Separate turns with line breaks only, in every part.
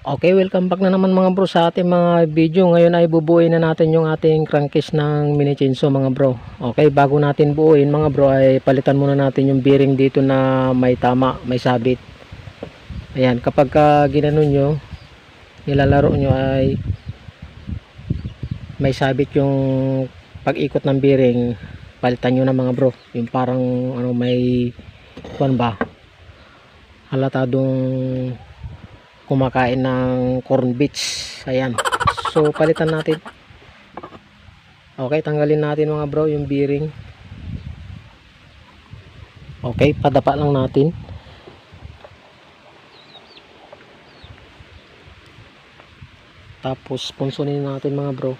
Okay, welcome back na naman mga bro sa ating mga video. Ngayon ay bubuuin na natin yung ating crankcase ng mini chainsaw mga bro. Okay, bago natin buuin mga bro ay palitan muna natin yung bearing dito na may tama, may sabit. Ayan, kapag ka ginanon nyo, nilalaro nyo ay may sabit yung pag-ikot ng bearing, palitan nyo na mga bro. Yung parang ano may kuan ba? Halatadong kumakain ng corn beets ayan. So palitan natin. Okay tanggalin natin mga bro yung bearing. Okay padapa lang natin. Tapos punsunin natin mga bro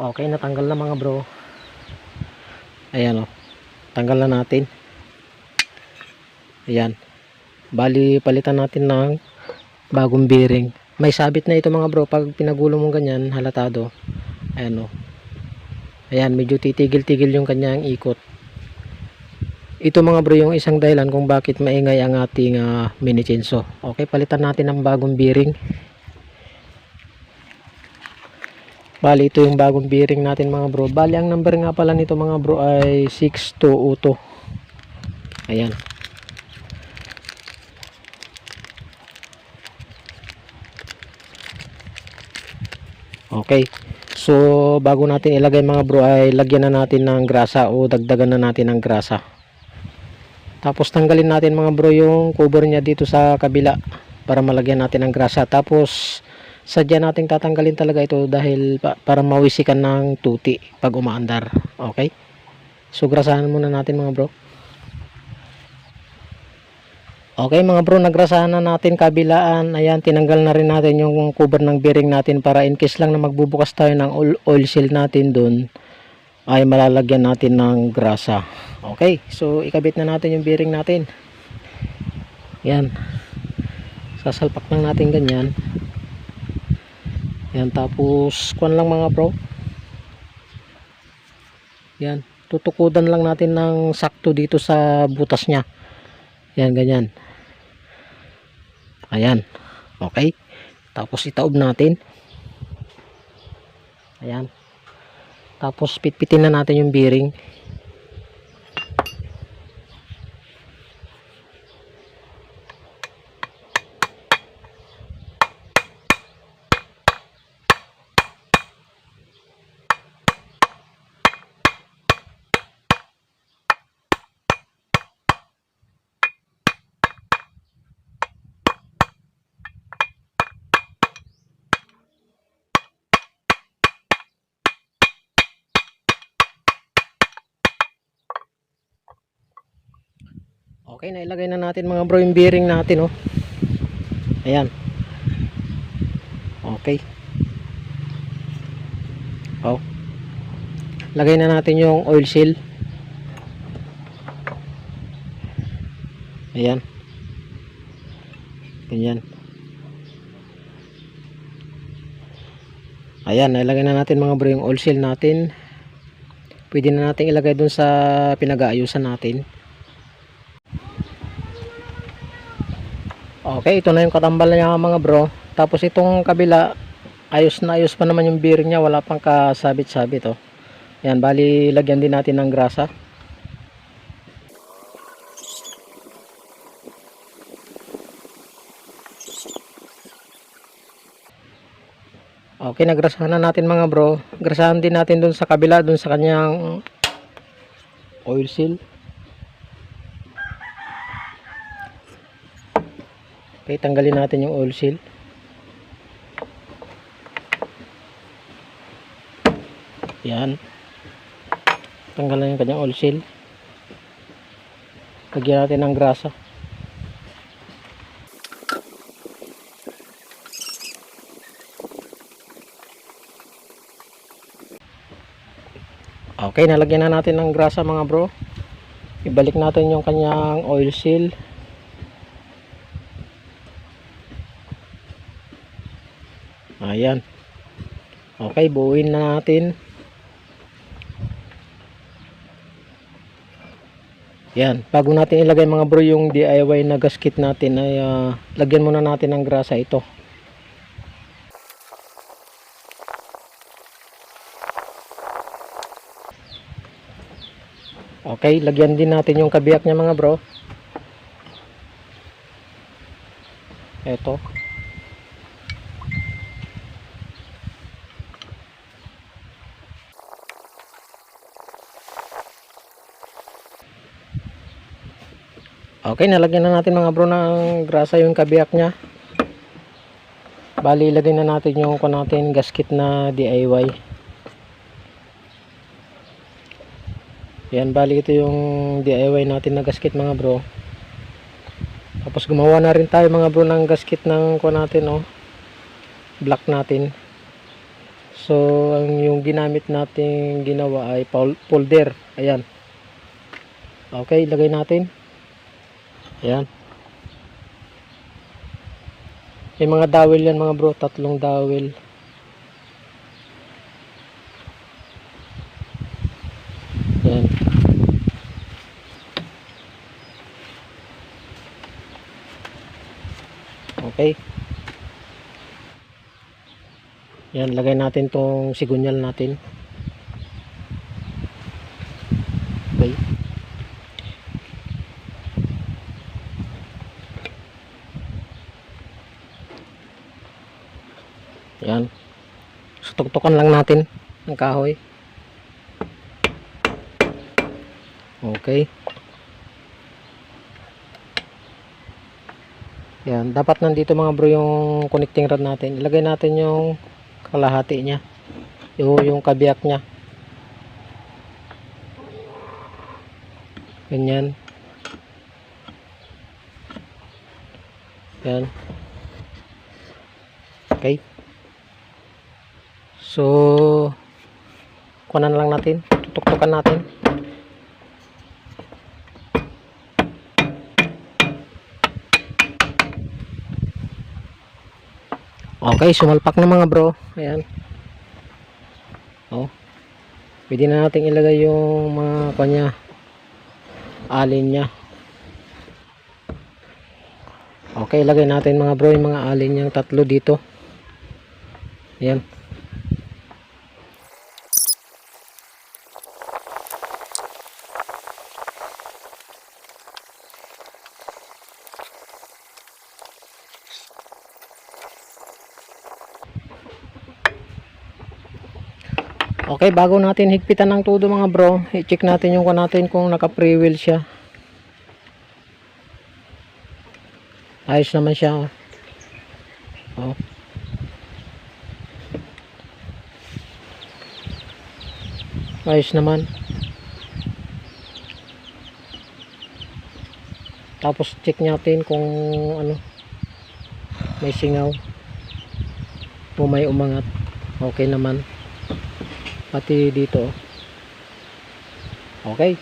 Okay, natanggal na mga bro. Ayan o. Tanggal na natin. Ayan. Bali, palitan natin ng bagong bearing. May sabit na ito mga bro. Pag pinagulo mo ganyan, halatado. Ayan o. Ayan, medyo titigil-tigil yung kanyang ikot. Ito mga bro yung isang dahilan kung bakit maingay ang ating ah, mini chainsaw. Okay, palitan natin ng bagong bearing. Bali, ito yung bagong bearing natin mga bro. Bali, ang number nga pala nito mga bro ay 6202. Ayan. Okay. So, bago natin ilagay mga bro ay lagyan na natin ng grasa o dagdagan na natin ng grasa. Tapos tanggalin natin mga bro yung cover niya dito sa kabila para malagyan natin ng grasa. Tapos sadya nating tatanggalin talaga ito dahil pa, para mawisikan ng tuti pag umaandar. Okay? So grasahan muna natin mga bro. Okay mga bro, nagrasahan na natin kabilaan. Ayan, tinanggal na rin natin yung cover ng bearing natin para in case lang na magbubukas tayo ng oil, seal natin dun ay malalagyan natin ng grasa. Okay, so ikabit na natin yung bearing natin. Yan. Sasalpak lang natin ganyan. Yan, tapos kuan lang mga bro. Yan, tutukudan lang natin ng sakto dito sa butas niya. Yan, ganyan. Ayan. Okay. Tapos itaob natin. Ayan. Tapos pitpitin na natin yung bearing. Okay, nailagay na natin mga bro yung bearing natin, oh. Ayan. Okay. Oh. Lagay na natin yung oil seal. Ayan. Ganyan. Ayan, nailagay na natin mga bro yung oil seal natin. Pwede na natin ilagay dun sa pinag-aayusan natin. Okay, ito na yung katambal niya mga bro. Tapos itong kabila, ayos na ayos pa naman yung bearing niya. Wala pang kasabit-sabit oh. Yan, bali lagyan din natin ng grasa. Okay, nagrasahan na natin mga bro. Grasahan din natin dun sa kabila, dun sa kanyang oil seal. Okay, tanggalin natin yung oil seal. Yan. Tanggalan yung kanyang oil seal. Lagyan natin ng grasa. Okay, nalagyan na natin ng grasa mga bro. Ibalik natin yung kanyang oil seal. Ayan. Okay, buuin na natin. Yan, bago natin ilagay mga bro yung DIY na gasket natin ay ah, lagyan muna natin ng grasa ito. Okay, lagyan din natin yung kabiyak niya mga bro. Ito. Okay, nalagyan na natin mga bro ng grasa yung kabiyak niya. Bali, ilagay na natin yung ko natin gasket na DIY. Yan, bali ito yung DIY natin na gasket mga bro. Tapos gumawa na rin tayo mga bro ng gasket ng ko natin oh. Black natin. So, ang yung ginamit natin ginawa ay folder. Ayan. Okay, ilagay natin. Ayan. May mga dowel yan mga bro, tatlong dowel. Ayan. Okay. Yan, lagay natin tong sigunyal natin. Okay. Yan. So, tuktukan lang natin ang kahoy. Okay. Yan. Dapat nandito mga bro yung connecting rod natin. Ilagay natin yung kalahati niya. Yung, yung kabiyak niya. Ganyan. Yan. Okay. So, kunan lang natin. Tutuktukan natin. Okay, sumalpak na mga bro. Ayan. Oh. Pwede na natin ilagay yung mga kanya alin niya. Okay, ilagay natin mga bro yung mga alin niyang tatlo dito. Ayan. Okay, bago natin higpitan ng todo mga bro, i-check natin yung kung natin kung naka-free wheel siya. Ayos naman siya. Oh. Ayos naman. Tapos check natin kung ano may singaw o may umangat. Okay naman pati dito. Okay.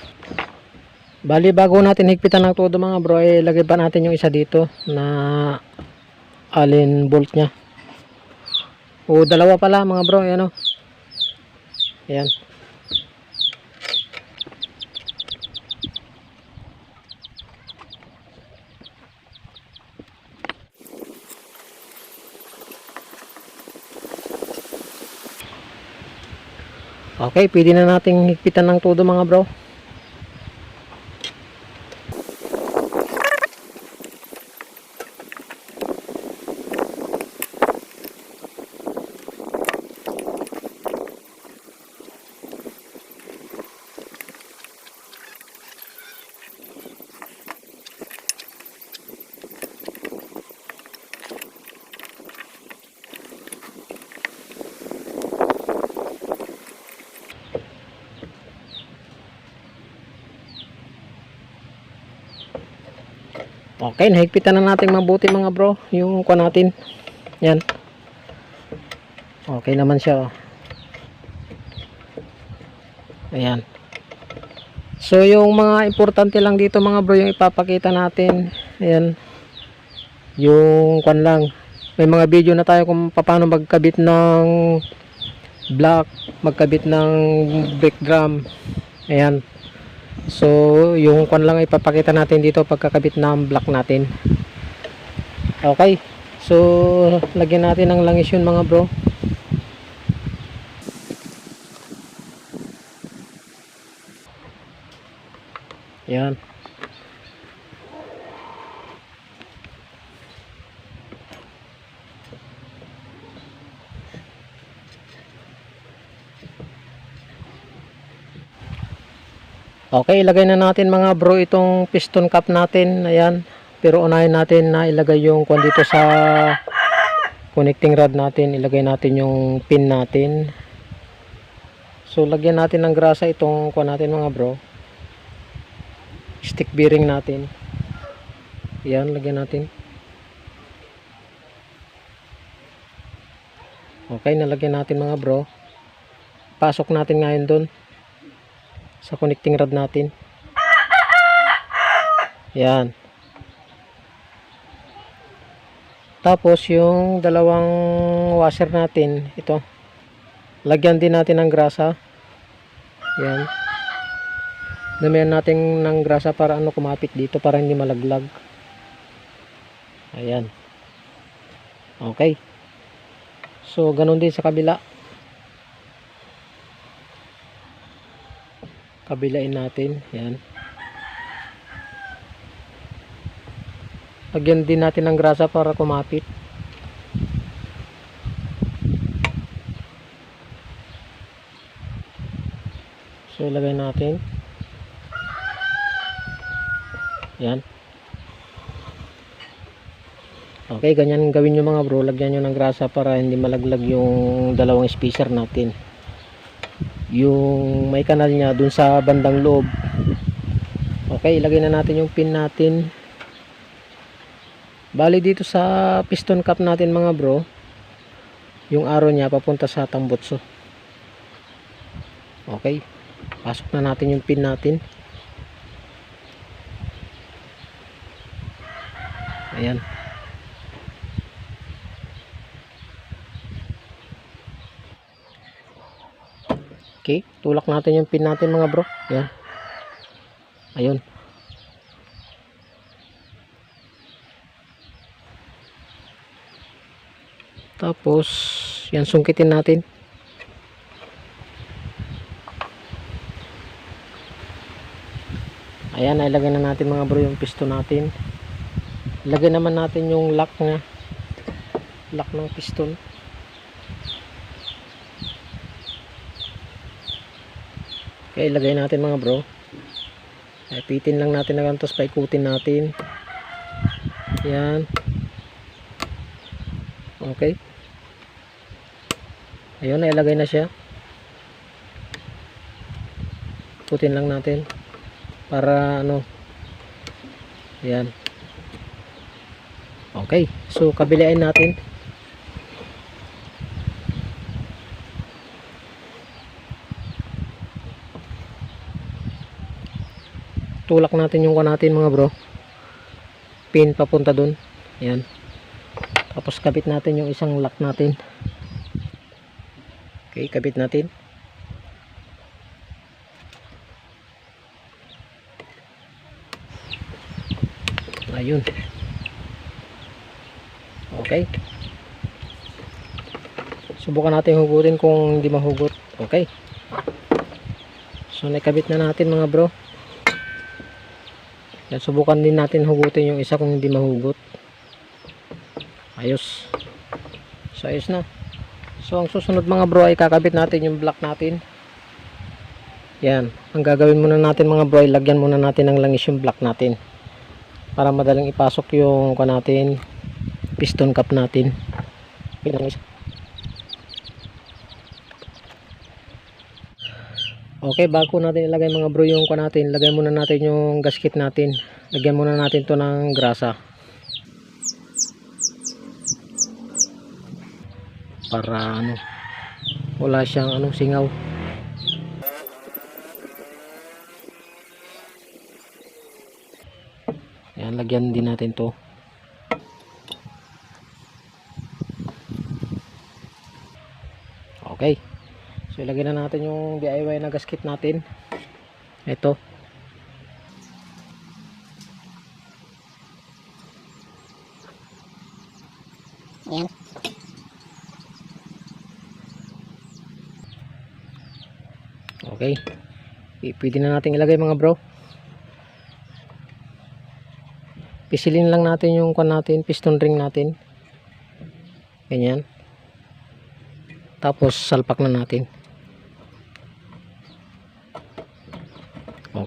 Bali bago natin higpitan ng todo mga bro eh, lagay pa natin yung isa dito na alin bolt nya o dalawa pala mga bro yan o yan Okay, pwede na nating higpitan ng todo mga bro. Okay, nahigpitan na natin mabuti mga bro. Yung kwa natin. Yan. Okay naman siya. Oh. Ayan. So yung mga importante lang dito mga bro yung ipapakita natin. Ayan. Yung kwan lang. May mga video na tayo kung paano magkabit ng block, magkabit ng brake drum. Ayan. So, yung kwan lang ipapakita natin dito pagkakabit ng block natin. Okay. So, lagyan natin ng langis yun mga bro. Yan. Okay, ilagay na natin mga bro itong piston cap natin. Ayan. Pero unahin natin na ilagay yung kwan dito sa connecting rod natin. Ilagay natin yung pin natin. So, lagyan natin ng grasa itong kwan natin mga bro. Stick bearing natin. Ayan, lagyan natin. Okay, nalagyan natin mga bro. Pasok natin ngayon doon sa connecting rod natin. Yan. Tapos yung dalawang washer natin, ito. Lagyan din natin ng grasa. Yan. Damihan natin ng grasa para ano kumapit dito para hindi malaglag. Ayan. Okay. So, ganun din sa kabila. Kabilain natin. Yan. Lagyan din natin ng grasa para kumapit. So ilagay natin. Yan. Okay ganyan gawin nyo mga bro. Lagyan nyo ng grasa para hindi malaglag yung dalawang spacer natin yung may kanal niya dun sa bandang loob. Okay ilagay na natin yung pin natin. Bali dito sa piston cap natin mga bro yung arrow niya papunta sa tambutso okay pasok na natin yung pin natin. Ayan Okay, tulak natin yung pin natin mga bro. Yan. Ayun. Tapos, yan sungkitin natin. Ayan, ilagay na natin mga bro yung piston natin. Ilagay naman natin yung lock na lock ng piston. Okay, ilagay natin mga bro. Ay, pitin lang natin na ganito, paikutin natin. Yan. Okay. Ayun, nailagay na siya. Putin lang natin. Para ano. Yan. Okay. So, kabilain natin. Tulak natin yung kuha natin mga bro. Pin papunta dun. Yan tapos kabit natin yung isang lock natin. Okay kabit natin. Ayun. Okay. Subukan natin hugutin kung hindi mahugot. Okay. So nakabit na natin mga bro yan, subukan din natin hugutin yung isa kung hindi mahugot. Ayos. So, ayos na. So, ang susunod mga bro ay kakabit natin yung block natin. Yan. Ang gagawin muna natin mga bro ay lagyan muna natin ng langis yung block natin. Para madaling ipasok yung ka natin, piston cap natin. Pinangis. Okay, bago natin ilagay mga bro yung kwa natin, lagay muna natin yung gasket natin. Lagyan muna natin to ng grasa. Para ano, wala siyang ano, singaw. Yan, lagyan din natin to. Okay. So ilagay na natin yung DIY na gasket natin. Ito.
Yan.
Okay. Pwede na natin ilagay mga bro. Pisilin lang natin yung kwan natin, piston ring natin. Ganyan. Tapos salpak na natin.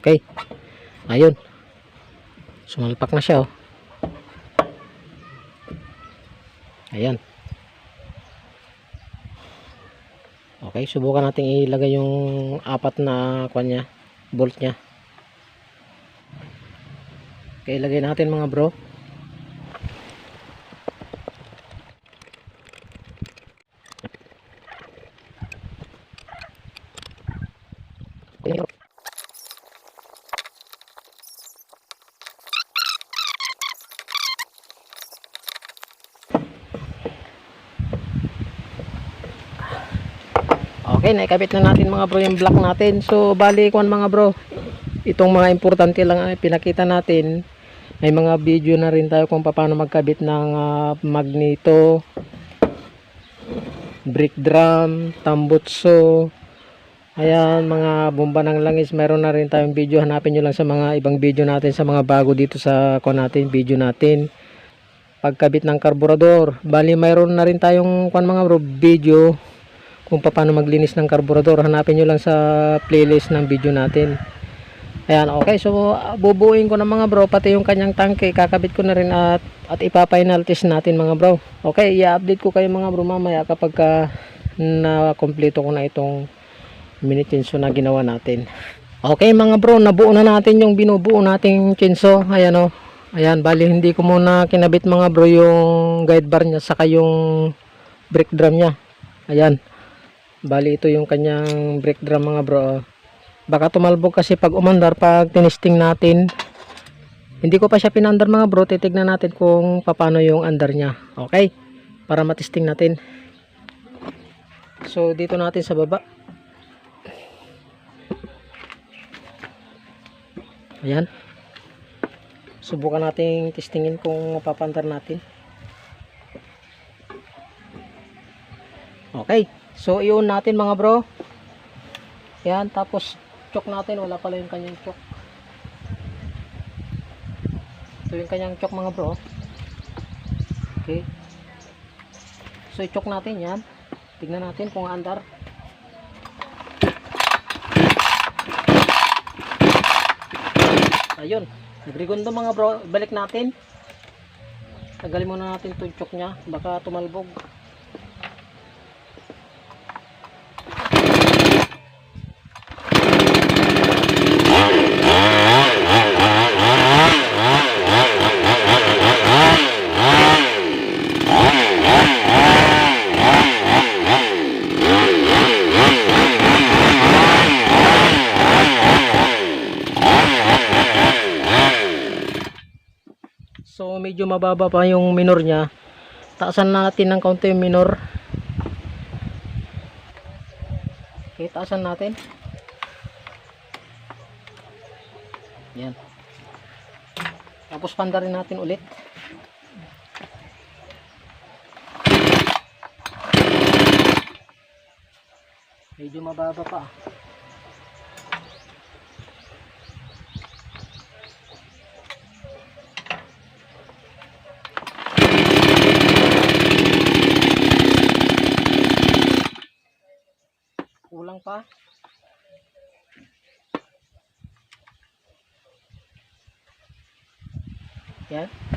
Okay. Ayun. Sumalpak na siya oh. Ayan. Okay, subukan natin ilagay yung apat na kwan niya, bolt niya. Okay, ilagay natin mga bro. Okay, naikabit na natin mga bro yung block natin. So, bali kwan mga bro. Itong mga importante lang ay pinakita natin. May mga video na rin tayo kung paano magkabit ng ah, magneto, brake drum, tambutso. Ayan, mga bomba ng langis. Meron na rin tayong video. Hanapin nyo lang sa mga ibang video natin, sa mga bago dito sa kwan natin, video natin. Pagkabit ng karburador. Bali, mayroon na rin tayong kwan mga bro, video kung paano maglinis ng karburador. Hanapin nyo lang sa playlist ng video natin. Ayan okay. So bubuuin ko ng mga bro pati yung kanyang tangke. Kakabit ko na rin at, at ipa-final test natin mga bro. Okay i-update ko kayo mga bro mamaya kapag ka na kompleto ko na itong mini chinso na ginawa natin. Okay mga bro nabuo na natin yung binubuo nating chinso. Ayan o ayan bali hindi ko muna kinabit mga bro yung guide bar niya saka yung brake drum niya. Ayan Bali ito yung kanyang brake drum mga bro. Baka tumalbog kasi pag umandar pag tinisting natin. Hindi ko pa siya pinandar mga bro. Titignan natin kung paano yung andar niya. Okay? Para matisting natin. So dito natin sa baba. Ayan. Subukan natin testingin kung mapapandar natin. Okay. So, iyon natin mga bro. Yan, tapos chok natin. Wala pala yung kanyang chok. Ito yung kanyang chok mga bro. Okay. So, i-chok natin yan. Tignan natin kung andar. Ayun. Nagrigundo mga bro. Balik natin. Tagalin muna natin itong chok niya. Baka tumalbog. Medyo mababa pa yung minor niya. Taasan natin ng kaunti yung minor. Okay, taasan natin. Yan. Tapos pandarin natin ulit. Medyo mababa pa. Pa. Yan.